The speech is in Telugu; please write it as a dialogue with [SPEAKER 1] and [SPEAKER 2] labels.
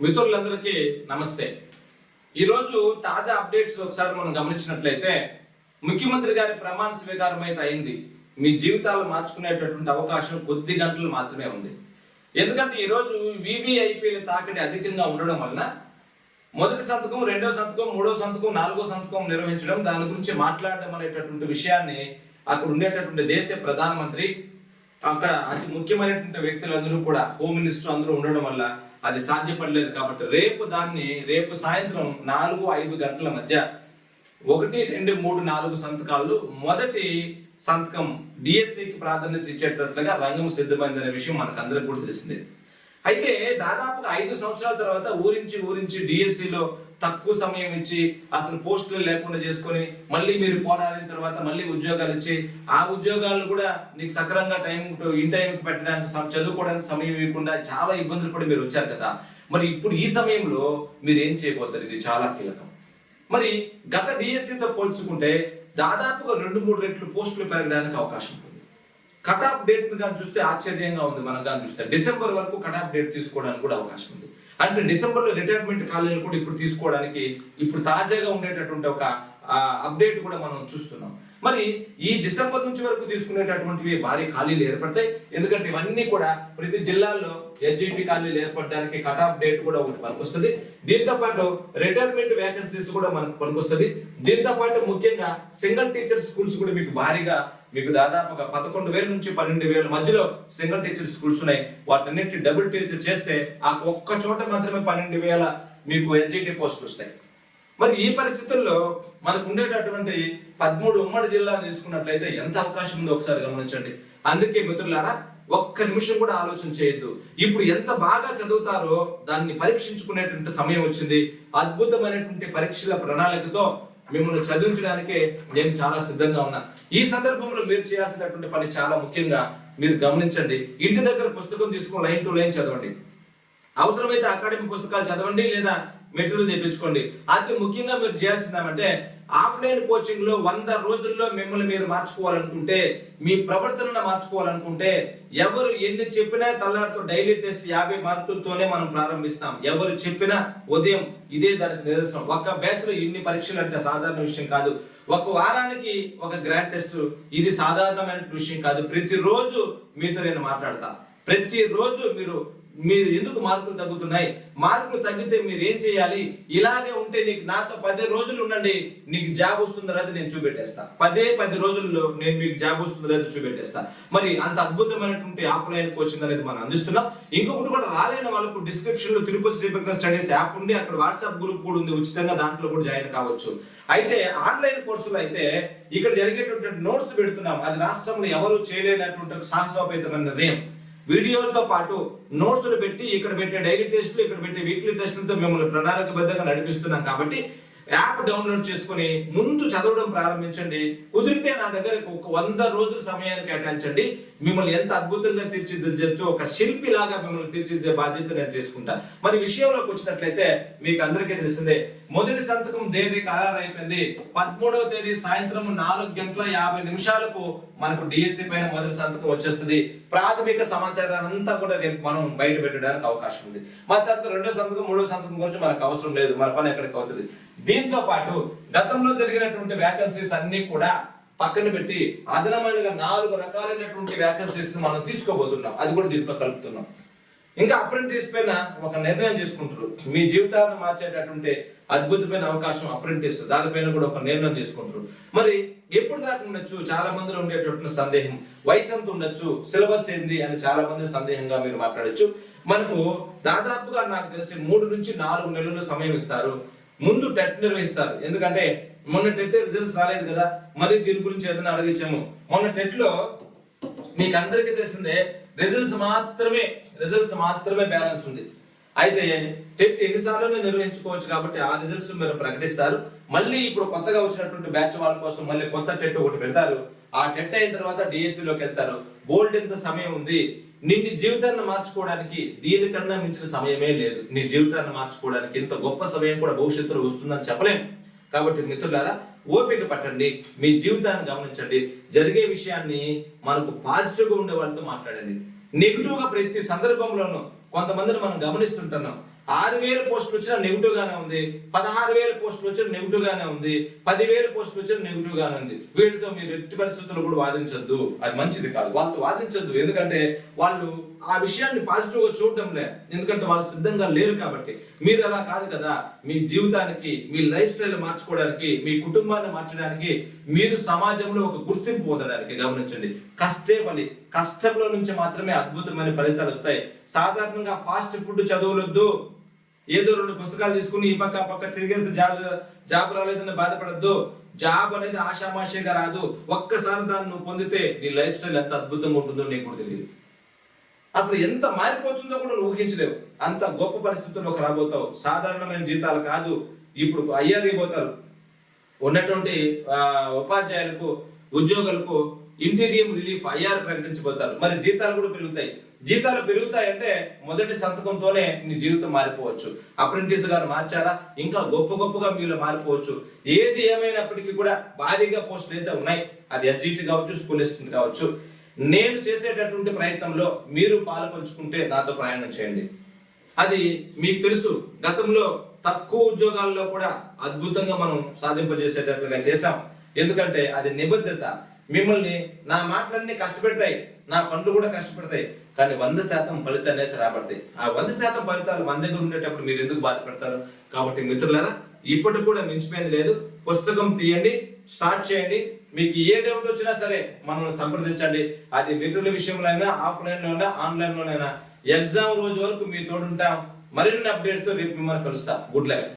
[SPEAKER 1] మిత్రులందరికీ నమస్తే. ఈరోజు తాజా అప్డేట్స్ ఒకసారి మనం గమనించినట్లయితే ముఖ్యమంత్రి గారి ప్రమాణ స్వీకారం అయితే అయింది. మీ జీవితాలు మార్చుకునేటటువంటి అవకాశం కొద్ది గంటలు మాత్రమే ఉంది. ఎందుకంటే ఈరోజు వివిఐపీల తాకిడి అధికంగా ఉండడం వలన మొదటి సంతకం రెండో సంతకం మూడో సంతకం నాలుగో సంతకం నిర్వహించడం దాని గురించి మాట్లాడడం అనేటటువంటి విషయాన్ని అక్కడ ఉండేటటువంటి దేశ ప్రధానమంత్రి అక్కడ అతి ముఖ్యమైనటువంటి వ్యక్తులందరూ కూడా హోమ్ మినిస్టర్ అందరూ ఉండడం వల్ల అది సాధ్యపడలేదు కాబట్టి రేపు దాన్ని రేపు సాయంత్రం నాలుగు ఐదు గంటల మధ్య ఒకటి రెండు మూడు నాలుగు సంతకాలు మొదటి సంతకం డిఎస్సికి ప్రాధాన్యత ఇచ్చేటట్లుగా రంగం సిద్ధమైందనే విషయం మనకు అందరికి కూడా తెలిసిందే. అయితే దాదాపుగా ఐదు సంవత్సరాల తర్వాత ఊరించి ఊరించి డిఎస్సిలో తక్కువ సమయం ఇచ్చి అసలు పోస్టులు లేకుండా చేసుకొని మళ్ళీ మీరు పోరాడిన తర్వాత మళ్ళీ ఉద్యోగాలు ఇచ్చి ఆ ఉద్యోగాలను కూడా నీకు సక్రంగా టైం ఇన్ టైంకి పెట్టడానికి చదువుకోవడానికి సమయం ఇవ్వకుండా చాలా ఇబ్బందులు పడి మీరు వచ్చారు కదా. మరి ఇప్పుడు ఈ సమయంలో మీరు ఏం చేయబోతారు? ఇది చాలా కీలకం. మరి గత డిఎస్సితో పోల్చుకుంటే దాదాపుగా రెండు మూడు రెట్లు పోస్టులు పెరగడానికి అవకాశం ఉంది. కట్ ఆఫ్ డేట్ కానీ చూస్తే ఆశ్చర్యంగా ఉంది మనం కానీ చూస్తే. డిసెంబర్ వరకు కట్ ఆఫ్ డేట్ తీసుకోవడానికి కూడా అవకాశం ఉంది. అంటే డిసెంబర్లో రిటైర్మెంట్ ఖాళీలు కూడా ఇప్పుడు తీసుకోవడానికి ఇప్పుడు తాజాగా ఉండేటటువంటి ఒక అప్డేట్ కూడా మనం చూస్తున్నాం. మరి ఈ డిసెంబర్ నుంచి వరకు తీసుకునేటటువంటివి భారీ ఖాళీలు ఏర్పడతాయి. ఎందుకంటే ఇవన్నీ కూడా ప్రతి జిల్లాల్లో ఎస్జిటి ఖాళీలు ఏర్పడడానికి కట్ ఆఫ్ డేట్ కూడా ఒకటి పనికొస్తుంది. దీంతో పాటు రిటైర్మెంట్ వేకెన్సీస్ కూడా మనకు పనికొస్తుంది. దీంతో పాటు ముఖ్యంగా సింగిల్ టీచర్ స్కూల్స్ కూడా మీకు భారీగా మీకు దాదాపుగా పదకొండు వేల నుంచి పన్నెండు వేల మధ్యలో సింగిల్ టీచర్ స్కూల్స్ ఉన్నాయి. వాటన్నిటి డబుల్ టీచర్ చేస్తే ఆ ఒక్క చోట మాత్రమే పన్నెండు వేల మీకు ఎల్జీటీ పోస్టులు వస్తాయి. మరి ఈ పరిస్థితుల్లో మనకు ఉండేటటువంటి పదమూడు ఉమ్మడి జిల్లా తీసుకున్నట్లయితే ఎంత అవకాశం ఉందో ఒకసారి గమనించండి. అందుకే మిత్రులారా ఒక్క నిమిషం కూడా ఆలోచన చేయొద్దు. ఇప్పుడు ఎంత బాగా చదువుతారో దాన్ని పరీక్షించుకునేటువంటి సమయం వచ్చింది. అద్భుతమైనటువంటి పరీక్షల ప్రణాళికతో మిమ్మల్ని చదివించడానికే నేను చాలా సిద్ధంగా ఉన్నా. ఈ సందర్భంలో మీరు చేయాల్సినటువంటి పని చాలా ముఖ్యంగా మీరు గమనించండి. ఇంటి దగ్గర పుస్తకం తీసుకుని లైన్ టు లైన్ చదవండి. అవసరమైతే అకాడమిక్ పుస్తకాలు చదవండి లేదా మెటీరియల్ తెప్పించుకోండి. అతి ముఖ్యంగా మీరు చేయాల్సిందేమంటే ఆఫ్లైన్ కోచింగ్లో వంద రోజుల్లో మిమ్మల్ని మీరు మార్చుకోవాలనుకుంటే మీ ప్రవర్తనను మార్చుకోవాలనుకుంటే ఎవరు ఎన్ని చెప్పినా తల్లారితో డైలీ టెస్ట్ యాభై మార్కులతోనే మనం ప్రారంభిస్తాం. ఎవరు చెప్పినా ఉదయం ఇదే దానికి నిదర్శనం. ఒక్క బ్యాచ్లో పరీక్షలు అంటే సాధారణ విషయం కాదు. ఒక వారానికి ఒక గ్రాండ్ టెస్ట్ ఇది సాధారణమైన విషయం కాదు. ప్రతిరోజు మీతో నేను మాట్లాడతా. ప్రతిరోజు మీరు మీరు ఎందుకు మార్కులు తగ్గుతున్నాయి? మార్కులు తగ్గితే మీరు ఏం చేయాలి? ఇలాగే ఉంటే నీకు నాతో పది రోజులు ఉండండి. నీకు జాబ్ వస్తుందో లేదో నేను చూపెట్టేస్తా. పదే పది రోజుల్లో నేను మీకు జాబ్ వస్తుందో లేదో చూపెట్టేస్తా. మరి అంత అద్భుతమైనటువంటి ఆఫ్లైన్ కోచింగ్ అనేది మనం అందిస్తున్నాం. ఇంకొకటి కూడా రాలేని వాళ్ళకు డిస్క్రిప్షన్లో తిరుపతి శ్రీపట్నం స్టడీస్ యాప్ ఉంది అక్కడ వాట్సాప్ గ్రూప్ కూడా ఉంది. ఉచితంగా దాంట్లో కూడా జాయిన్ కావచ్చు. అయితే ఆన్లైన్ కోర్సులు అయితే ఇక్కడ జరిగేటువంటి నోట్స్ పెడుతున్నాం. అది రాష్ట్రంలో ఎవరు చేయలేనటువంటి సాహసోపేతమైన నిర్ణయం. వీడియోలతో పాటు నోట్స్లు పెట్టి ఇక్కడ పెట్టే డైలీ టెస్టులు ఇక్కడ పెట్టే వీక్లీ టెస్టులతో మిమ్మల్ని ప్రణాళికబద్ధంగా నడిపిస్తున్నాం కాబట్టి యాప్ డౌన్లోడ్ చేసుకుని ముందు చదవడం ప్రారంభించండి. కుదిరితే నా దగ్గర ఒక వంద రోజుల సమయాన్ని కేటాయించండి. మిమ్మల్ని ఎంత అద్భుతంగా తీర్చిదిద్దచ్చు ఒక శిల్పి లాగా మిమ్మల్ని తీర్చిదిద్దే బాధ్యత నేను తీసుకుంటా. మరి విషయంలోకి వచ్చినట్లయితే మీకు అందరికీ తెలిసిందే మొదటి సంతకం తేదీ ఖరారైపోయింది. అయిపోయింది పదమూడవ తేదీ సాయంత్రం నాలుగు గంటల యాభై నిమిషాలకు మనకు డిఎస్సి పైన మొదటి సంతకం వచ్చేస్తుంది. ప్రాథమిక సమాచారాన్ని అంతా కూడా రేపు మనం బయట పెట్టడానికి అవకాశం ఉంది. మరి తర్వాత రెండో సంతకం మూడో సంతకం గురించి మనకు అవసరం లేదు. మన పని ఎక్కడికి అవుతుంది? దీంతో పాటు గతంలో జరిగినటువంటి వ్యాకన్సీస్ అన్ని కూడా పక్కన పెట్టి అదనమైనగా నాలుగు రకాలైనటువంటి వేకెన్సీస్ మనం తీసుకోబోతున్నాం. అది కూడా దీంట్లో కలుపుతున్నాం. ఇంకా అప్రెంటిస్ పైన ఒక నిర్ణయం తీసుకుంటారు మీ జీవితాన్ని మార్చేటటువంటి అద్భుతమైన అవకాశం అప్రెంటిస్ దానిపైన కూడా ఒక నిర్ణయం తీసుకుంటారు మరి ఎప్పుడు దాకా ఉండొచ్చు? చాలా మందిలో ఉండేటటువంటి సందేహం వయసు ఎంత ఉండొచ్చు? సిలబస్ ఏంది? అని చాలా మంది సందేహంగా మీరు మాట్లాడచ్చు. మనకు దాదాపుగా నాకు తెలిసి మూడు నుంచి నాలుగు నెలలు సమయం ఇస్తారు. ముందు టెట్ నిర్వహిస్తారు. ఎందుకంటే మొన్న టెట్ రిజల్ట్స్ రాలేదు కదా మరి దీని గురించి ఏదైనా అడిగించాము మొన్న టెట్లో మీకు అందరికీ తెలిసిందే రిజల్ట్స్ మాత్రమే రిజల్ట్స్ మాత్రమే బ్యాలెన్స్ ఉంది. అయితే టెట్ ఎన్నిసార్లు నిర్వహించుకోవచ్చు కాబట్టి ఆ రిజల్ట్స్ మీరు ప్రకటిస్తారు. మళ్ళీ ఇప్పుడు కొత్తగా వచ్చినటువంటి బ్యాచ్ వాళ్ళ కోసం మళ్ళీ కొత్త టెట్ ఒకటి పెడతారు. ఆ టెట్ అయిన తర్వాత డిఎస్సి లోకి వెళ్తారు. బోల్డ్ ఎంత సమయం ఉంది? నిన్ను జీవితాన్ని మార్చుకోవడానికి దీనికన్నా మించిన సమయమే లేదు. నీ జీవితాన్ని మార్చుకోవడానికి ఇంత గొప్ప సమయం కూడా భవిష్యత్తులో వస్తుందని చెప్పలేము కాబట్టి మిత్రులారా ఓపిక పట్టండి మీ జీవితాన్ని గమనించండి. జరిగే విషయాన్ని మనకు పాజిటివ్గా ఉండే వాళ్ళతో మాట్లాడండి. నెగిటివ్గా ప్రతి సందర్భంలోనూ కొంతమందిని మనం గమనిస్తుంటున్నాం. ఆరు వేల పోస్టులు వచ్చినా నెగిటివ్ గానే ఉంది. పదహారు వేల పోస్టులు వచ్చినా నెగిటివ్ గానే ఉంది. పదివేల పోస్టులు వచ్చినా నెగిటివ్ గానే ఉంది. వీళ్ళతో మీరు ఎట్టి పరిస్థితుల్లో కూడా వాదించద్దు. అది మంచిది కాదు. వాళ్ళతో వాదించద్దు. ఎందుకంటే వాళ్ళు ఆ విషయాన్ని పాజిటివ్గా చూడటంలే. ఎందుకంటే వాళ్ళు సిద్ధంగా లేరు కాబట్టి. మీరు అలా కాదు కదా. మీ జీవితానికి మీ లైఫ్ స్టైల్ మార్చుకోవడానికి మీ కుటుంబాన్ని మార్చడానికి మీరు సమాజంలో ఒక గుర్తింపు పొందడానికి గమనించండి. కష్టే పని కష్టంలో నుంచి మాత్రమే అద్భుతమైన ఫలితాలు వస్తాయి. సాధారణంగా ఫాస్ట్ ఫుడ్ చదవలొద్దు. ఏదో రెండు పుస్తకాలు తీసుకుని ఈ పక్క పక్క తిరిగేది జాబ్ జాబ్ రాలేదని బాధపడద్దు. జాబ్ అనేది ఆషామాషిగా రాదు. ఒక్కసారి దాన్ని నువ్వు పొందితే నీ లైఫ్ స్టైల్ ఎంత అద్భుతంగా ఉంటుందో నీకు కూడా తెలియదు. అసలు ఎంత మారిపోతుందో కూడా నువ్వు ఊహించలేవు. అంత గొప్ప పరిస్థితుల్లోకి రాబోతావు. సాధారణమైన జీతాలు కాదు. ఇప్పుడు అయ్యారు పోతారు ఉన్నటువంటి ఉపాధ్యాయులకు ఉద్యోగులకు ఇంటీరియం రిలీఫ్ ఐఆర్ ప్రకటించబోతారు. మరి జీతాలు కూడా పెరుగుతాయి. జీతాలు పెరుగుతాయంటే మొదటి సంతకంతోనే నీ జీవితం మారిపోవచ్చు. అప్రెంటిస్ గారు మార్చారా? ఇంకా గొప్ప గొప్పగా మీలో మారిపోవచ్చు. ఏది ఏమైనప్పటికీ కూడా భారీగా పోస్టులు అయితే ఉన్నాయి. అది ఎస్జిటి కావచ్చు స్కూల్ అసిస్టెంట్ కావచ్చు. నేను చేసేటటువంటి ప్రయత్నంలో మీరు పాలు పంచుకుంటే నాతో ప్రయాణం చేయండి. అది మీకు తెలుసు. గతంలో తక్కువ ఉద్యోగాల్లో కూడా అద్భుతంగా మనం సాధింపజేసేటట్లుగా చేశాం. ఎందుకంటే అది నిబద్ధత. మిమ్మల్ని నా మాటలన్నీ కష్టపెడతాయి నా పనులు కూడా కష్టపడతాయి కానీ వంద శాతం ఫలితాలు అనేది రాబడతాయి. ఆ వంద శాతం ఫలితాలు మన దగ్గర ఉండేటప్పుడు మీరు ఎందుకు బాధపడతారు? కాబట్టి మిత్రులారా ఇప్పటికి కూడా మించిపోయింది లేదు. పుస్తకం తీయండి స్టార్ట్ చేయండి. మీకు ఏ డౌట్ వచ్చినా సరే మనల్ని సంప్రదించండి. అది మిత్రుల విషయంలో అయినా ఆఫ్లైన్ లోనైనా ఆన్లైన్ లోనైనా ఎగ్జామ్ రోజు వరకు మీ తోడుంటాం. మరిన్ని అప్డేట్స్తో రేపు మిమ్మల్ని కలుస్తా. Good luck.